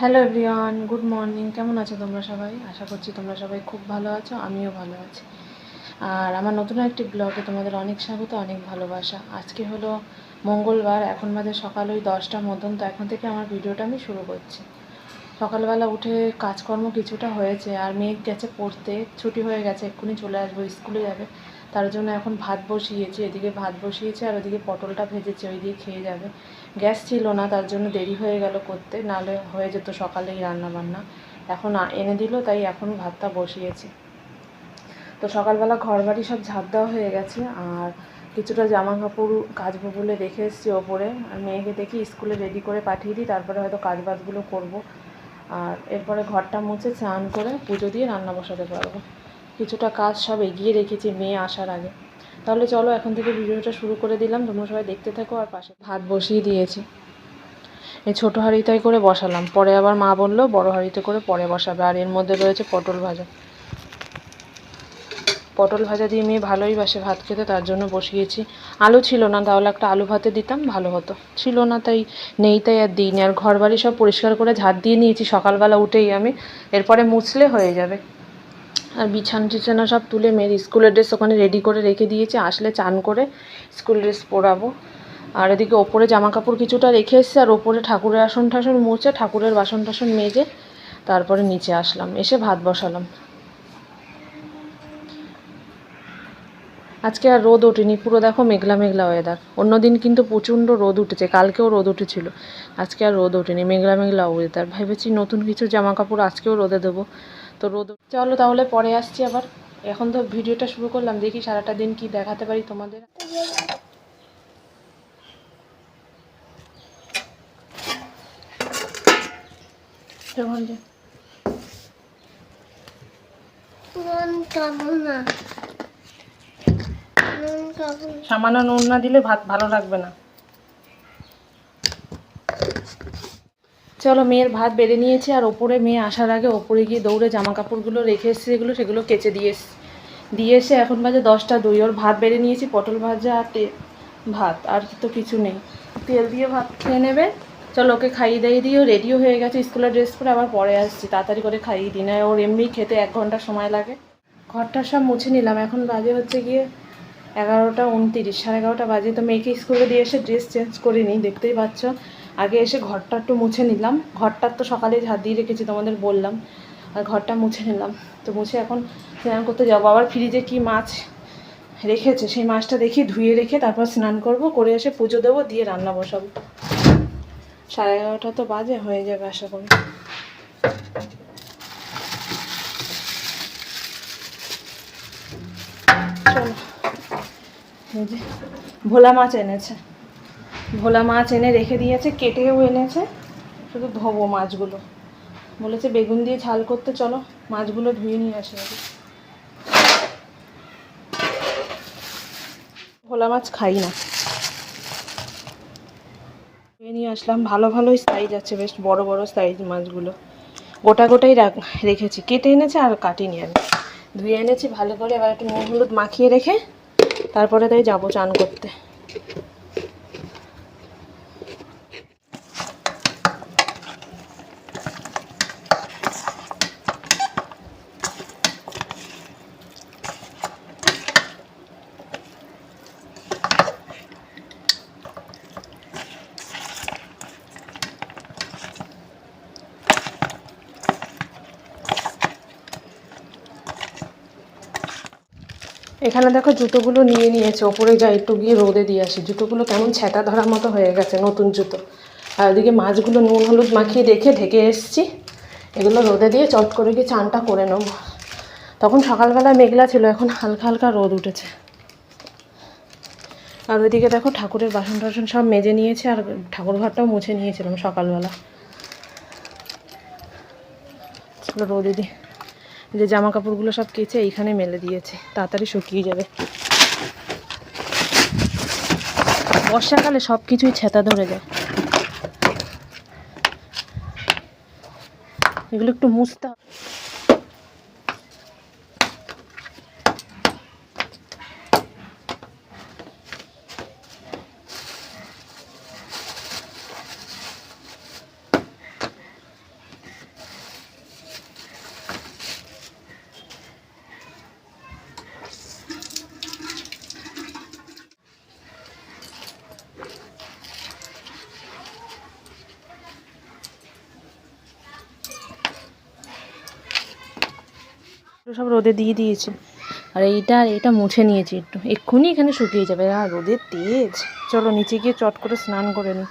Hello everyone good morning কেমন আছো তোমরা সবাই? আশা করছি তোমরা সবাই খুব ভালো আছো, আমিও ভালো আছি। আর আমার নতুন একটি ব্লগে তোমাদের অনেক স্বাগত, অনেক ভালোবাসা। আজকে হলো মঙ্গলবার, এখন বাজে সকাল ওই দশটার মতন, তো এখন থেকে আমার ভিডিওটা আমি শুরু করছি। সকালবেলা উঠে কাজকর্ম কিছুটা হয়েছে, আর মেয়ে গেছে পড়তে, ছুটি হয়ে গেছে, এক্ষুনি চলে আসব, স্কুলে যাবে। তার জন্য এখন ভাত বসিয়েছি, এদিকে ভাত বসিয়েছি আর ওদিকে পটলটা ভেজেছি ওই দিয়ে খেয়ে যাবে। গ্যাস ছিল না, তার জন্য দেরি হয়ে গেল করতে, নাহলে হয়ে যেত সকালেই রান্না বান্না এখন এনে দিল, তাই এখন ভাতটা বসিয়েছি। তো সকালবেলা ঘর বাড়ি সব ঝাঁপ দেওয়া হয়ে গেছে, আর কিছুটা জামা কাপড় কাচবো বলে রেখে এসেছি ওপরে। আর মেয়েকে দেখি স্কুলে রেডি করে পাঠিয়ে দিই, তারপরে হয়তো কাজ বাজগুলো করব। আর এরপরে ঘরটা মুছে স্নান করে পুজো দিয়ে রান্না বসাতে পারব। কিছুটা কাজ সব এগিয়ে রেখেছি মেয়ে আসার আগে। তাহলে চলো এখন থেকে ভিডিওটা শুরু করে দিলাম, তোমরা সবাই দেখতে থাকো আর পাশে ভাত বসিয়ে দিয়েছি। এই ছোটো হাঁড়িটাই করে বসালাম, পরে আবার মা বলল বড় হাঁড়িতে করে পরে বসাবে, আর এর মধ্যে রয়েছে পটল ভাজা। পটল ভাজা দিয়ে মেয়ে ভালোই বাসে ভাত খেতে, তার জন্য বসিয়েছি। আলু ছিল না, তাহলে একটা আলু ভাতে দিতাম, ভালো হতো। ছিল না, তাই নেই, তাই আর দিইনি। আর ঘর বাড়ি সব পরিষ্কার করে ঝাড় দিয়ে নিয়েছি, সকালবেলা উঠেই আমি। এরপরে মুছলে হয়ে যাবে। আর বিছানা টিছানা সব তুলে মেয়ের স্কুলের ড্রেস ওখানে রেডি করে রেখে দিয়েছি। আসলে চান করে স্কুল ড্রেস পরাবো। আর এদিকে ওপরে জামা কাপড় কিছুটা রেখে এসেছি, আর ওপরে ঠাকুরের আসন টাসন মুছে ঠাকুরের বাসন টাসন মেজে তারপরে নিচে আসলাম, এসে ভাত বসালাম। আজকে আর রোদ ওঠেনি, পুরো দেখো মেঘলা মেঘলা ওয়েদার অন্যদিন কিন্তু প্রচণ্ড রোদ উঠেছে, কালকেও রোদ উঠেছিল। আজকে আর রোদ ওঠেনি, মেঘলা মেঘলা ওয়েদার ভেবেছি নতুন কিছু জামা কাপড় আজকেও রোদে দেবো। তো রোদ চলো তাহলে পরে আসছি আবার। এখন তো ভিডিওটা শুরু করলাম দেখি সারাটা দিন কি দেখাতে পারি তোমাদের। সামান্য নুন না দিলে ভাত ভালো লাগবে না। চলো, মেয়ের ভাত বেড়ে নিয়েছি আর ওপরে মেয়ে আসার আগে ওপরে গিয়ে দৌড়ে জামা কাপড়গুলো রেখে এসেছি যেগুলো সেগুলো কেচে দিয়ে এসছি দিয়ে এসে এখন বাজে দশটা, দুই ওর ভাত বেড়ে নিয়েছি, পটল ভাজা আর ভাত, আর তো কিছু নেই। তেল দিয়ে ভাত খেয়ে নেবে। চলো, ওকে খাইয়ে দিয়ে দিও রেডিও হয়ে গেছে, স্কুলের ড্রেস পরে আবার পরে আসছি, তাড়াতাড়ি করে খাইয়ে দিই না ওর এমনি খেতে এক ঘণ্টা সময় লাগে। ঘরটা সব মুছে নিলাম, এখন বাজে হচ্ছে গিয়ে এগারোটা উনতিরিশ, সাড়ে এগারোটা বাজে, তো মেয়েকে স্কুলে দিয়ে এসে ড্রেস চেঞ্জ করে নিই, দেখতেই পাচ্ছ। আগে এসে ঘরটা একটু মুছে নিলাম। ঘরটার তো সকালে ঝাড় দিয়ে রেখেছি, তোমাদের বললাম। আর ঘরটা মুছে নিলাম। তো মুছে এখন স্নান করতে যাব। আবার ফ্রিজে কি মাছ রেখেছে, সেই মাছটা দেখি ধুয়ে রেখে তারপর স্নান করব। করে এসে পুজো দেবো, দিয়ে রান্না বসাবো। সাড়ে এগারোটা তো বাজে, হয়ে যাবে আশা করি। ভোলা মাছ এনেছে। ভোলা মাছ এনে রেখে দিয়েছে, কেটেও এনেছে। শুধু ধোবো মাছগুলো। বলেছে, বেগুন দিয়ে ঝাল করতে চলো, মাছগুলো ধুয়ে নিয়ে আসে ভোলা মাছ খাই না। ধুয়ে নিয়ে আসলাম। ভালো ভালোই সাইজ আছে, বেশ বড় বড় সাইজ মাছগুলো। গোটা গোটাই রাখ- রেখেছি। কেটে এনেছে আর কাটিনি আমি। ধুয়ে এনেছি ভালো করে, এবার একটু নুন হলুদ মাখিয়ে রেখে, তারপরে তাই যাব চান করতে। এখানে দেখো জুতোগুলো নিয়ে নিয়েছে, ওপরে যাই একটু গিয়ে রোদে দিয়ে আসি। জুতোগুলো কেমন ছ্যাঁকা ধরার মতো হয়ে গেছে, নতুন জুতো। আর ওদিকে মাছগুলো নুন হলুদ মাখিয়ে রেখে ঢেকে এসেছি। এগুলো রোদে দিয়ে চট করে গিয়ে চানটা করে নেব। তখন সকালবেলা মেঘলা ছিল, এখন হালকা হালকা রোদ উঠেছে। আর ওইদিকে দেখো ঠাকুরের বাসন টাসন সব মেজে নিয়েছে, আর ঠাকুর ঘরটাও মুছে নিয়েছিলাম সকালবেলা। রোদে দিই যে জামা কাপড়গুলো সব কেচে এইখানে মেলে দিয়েছে। তাড়াতাড়ি শুকিয়ে যাবে। বর্ষাকালে সব কিছুই ছেঁতা ধরে যায়। এগুলো একটু মুছতে সব রোদে দিয়ে দিয়েছি। আর এইটা আর এইটা মুছে নিয়েছি একটু। এক্ষুনি এখানে শুকিয়ে যাবে। আর রোদের তেজ। চলো নিচে গিয়ে চট করে স্নান করে নিই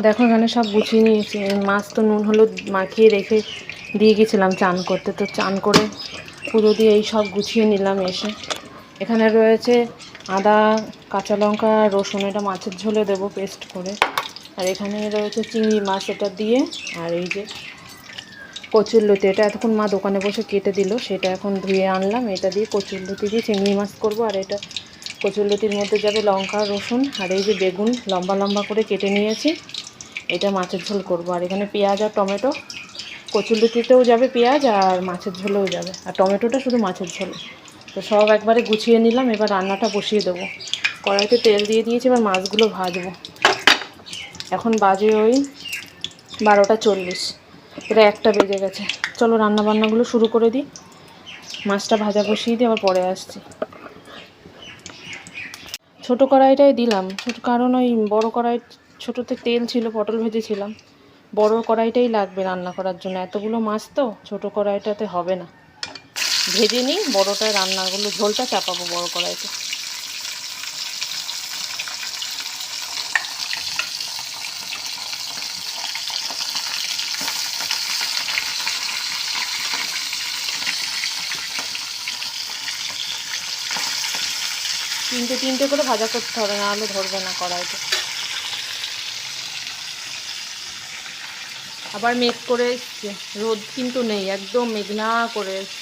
দেখো, এখানে সব গুছিয়ে নিয়েছি। মাছ তো নুন, হলুদ মাখিয়ে রেখে দিয়ে গেছিলাম চান করতে। তো চান করে পুজো দিয়ে এই সব গুছিয়ে নিলাম এসে। এখানে রয়েছে আদা, কাঁচা লঙ্কা, রসুন, এটা মাছের ঝোলে দেবো পেস্ট করে। আর এখানে রয়েছে চিংড়ি মাছ এটা দিয়ে। আর এই যে কচুর কচুরলতি এটা এতক্ষণ মা দোকানে বসে কেটে দিল, সেটা এখন ধুয়ে আনলাম। এটা দিয়ে কচুরলতি দিয়ে চিংড়ি মাছ করব। আর এটা কচুর কচুরলতির মধ্যে যাবে লঙ্কা, রসুন, আর এই যে বেগুন লম্বা লম্বা করে কেটে নিয়েছি। এটা মাছের ঝোল করব। আর এখানে পেঁয়াজ আর টমেটো কচুরলতিতেও যাবে পেঁয়াজ আর মাছের ঝোলেও যাবে। আর টমেটোটা শুধু মাছের ঝোল। তো সব একবারে গুছিয়ে নিলাম, এবার রান্নাটা বসিয়ে দেবো। কড়াইতে তেল দিয়ে দিয়েছি, এবার মাছগুলো ভাজবো। এখন বাজে ওই বারোটা চল্লিশ। এটা একটা বেজে গেছে। চলো রান্না বান্নাগুলো শুরু করে দিই। মাছটা ভাজা বসিয়ে দিয়ে আবার পরে আসছি। ছোট কড়াইটাই দিলাম। কারণ ওই বড় কড়াই ছোটোতে তেল ছিল, পটল ভেজেছিলাম। বড় কড়াইটাই লাগবে রান্না করার জন্য। এতগুলো মাছ তো, ছোট কড়াইটাতে হবে না। ভেজে নিই, বড়টায় রান্নাগুলো, ঝোলটা চাপাবো বড় কড়াইতে। তিনটে তিনটে করে ভাজা করতে হবে না হলে ধরবে না কড়াইতে। আবার মেঘ করে এসছে। রোদ কিন্তু নেই একদম মেঘনা করে এসছে।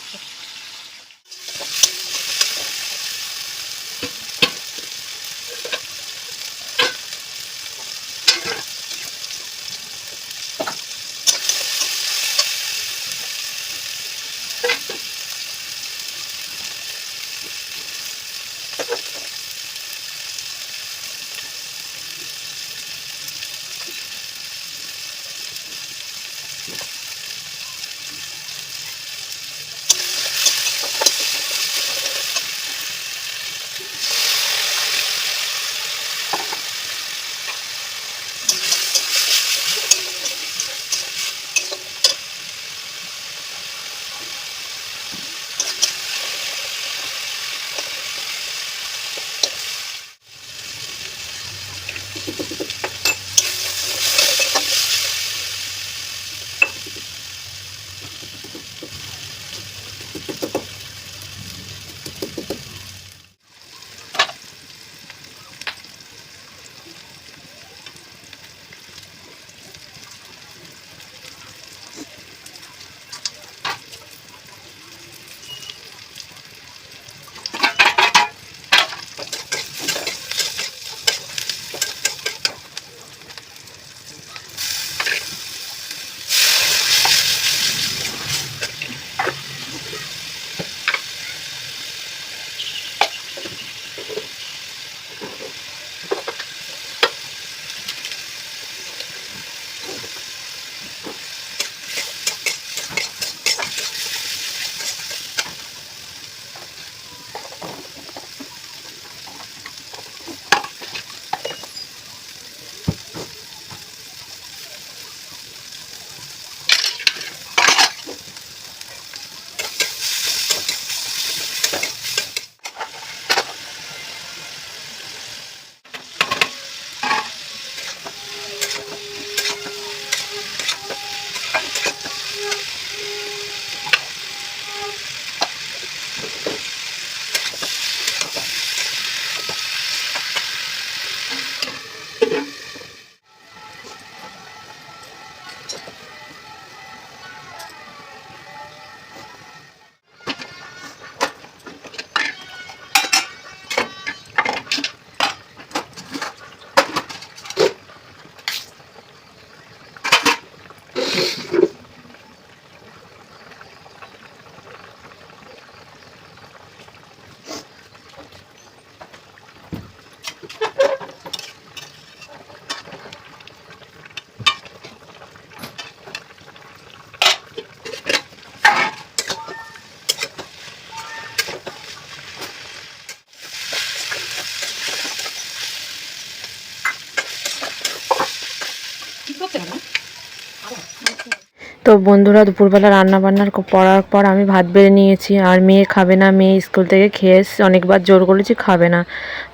তো বন্ধুরা, দুপুরবেলা রান্না বান্নার পড়ার পর আমি ভাত বেড়ে নিয়েছি। আর মেয়ে খাবে না, মেয়ে স্কুল থেকে খেয়ে অনেকবার জোর করেছি, খাবে না।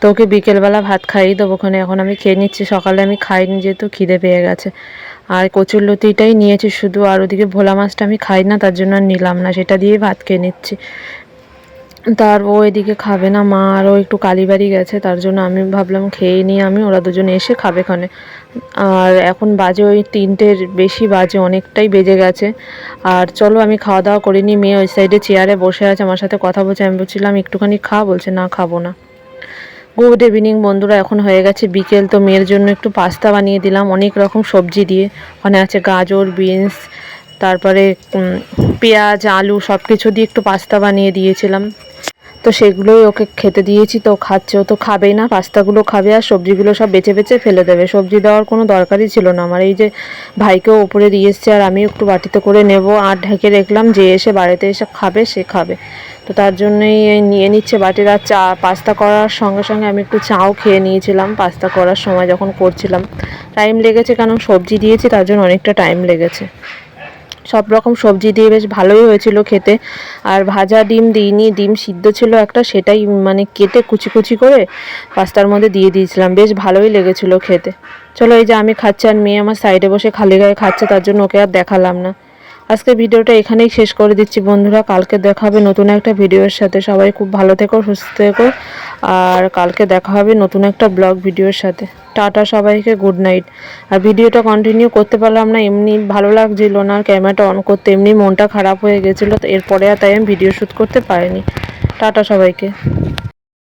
তো ওকে বিকেলবেলা ভাত খাইয়ে দেবো ওখানে। এখন আমি খেয়ে নিচ্ছি, সকালে আমি খাইনি যেহেতু খিদে পেয়ে গেছে। আর কচুর লতিটাই নিয়েছি শুধু, আর ওদিকে ভোলা মাছটা আমি খাই না, তার জন্য নিলাম না, সেটা দিয়েই ভাত খেয়ে নিচ্ছি। তার ও এদিকে খাবে না, মা আরও একটু কালীবাড়ি গেছে, তার জন্য আমি ভাবলাম খেয়ে নিয়ে আমি, ওরা দুজন এসে খাবে খানে আর এখন বাজে ওই তিনটের বেশি বাজে, অনেকটাই বেজে গেছে। আর চলো আমি খাওয়া দাওয়া করিনি মেয়ে ওই সাইডে চেয়ারে বসে আছে, আমার সাথে কথা বলছে। আমি বলছিলাম, একটুখানি খা, বলছে, না, খাব না। গুড ইভিনিং বন্ধুরা, এখন হয়ে গেছে বিকেল, তো মেয়ের জন্য একটু পাস্তা বানিয়ে দিলাম। অনেক রকম সবজি দিয়ে। ওখানে আছে গাজর বিনস তারপরে পেঁয়াজ, আলু সব কিছু দিয়ে একটু পাস্তা বানিয়ে দিয়েছিলাম। তো সেগুলোই ওকে খেতে দিয়েছি, তো খাচ্ছে, ও তো খাবেই না। পাস্তাগুলো খাবে আর সবজিগুলো সব বেছে বেছে ফেলে দেবে। সবজি দেওয়ার কোনো দরকারই ছিল না। আমার এই যে ভাইকেও ওপরে দিয়ে এসছে আর আমি একটু বাটিতে করে নেব। আর ঢেকে রাখলাম যে এসে বাড়িতে এসে খাবে, সে খাবে। তো তার জন্যই নিয়ে নিচ্ছে বাটির আর চা। পাস্তা করার সঙ্গে সঙ্গে আমি একটু চাও খেয়ে নিয়েছিলাম। পাস্তা করার সময় যখন করছিলাম, টাইম লেগেছে কারণ সবজি দিয়েছি, তার জন্য অনেকটা টাইম লেগেছে। সব রকম সবজি দিয়ে বেশ ভালোই হয়েছিল খেতে। আর ভাজা ডিম দিইনি, ডিম সিদ্ধ ছিল একটা, সেটাই মানে কেটে কুচি কুচি করে পাস্তার মধ্যে দিয়ে দিয়েছিলাম। বেশ ভালোই লেগেছিল খেতে। চলো এই যে আমি খাচ্ছি আর মেয়ে আমার সাইডে বসে খালি গায়ে খাচ্ছে, তার জন্য ওকে আর দেখালাম না। আজকে ভিডিওটা এখানেই শেষ করে দিচ্ছি বন্ধুরা। কালকে দেখা হবে নতুন একটা ভিডিওর সাথে। সবাই খুব ভালো থেকো, সুস্থ থেকো। আর কালকে দেখা হবে নতুন একটা ব্লগ ভিডিওর সাথে। টাটা সবাইকে, গুড নাইট। আর ভিডিওটা কন্টিনিউ করতে পারলাম না, এমনি ভালো লাগছিল না। ক্যামেরাটা অন করতে এমনি মনটা খারাপ হয়ে গেছিল এরপরে আর তাই আমি ভিডিও শ্যুট করতে পারিনি। টাটা সবাইকে।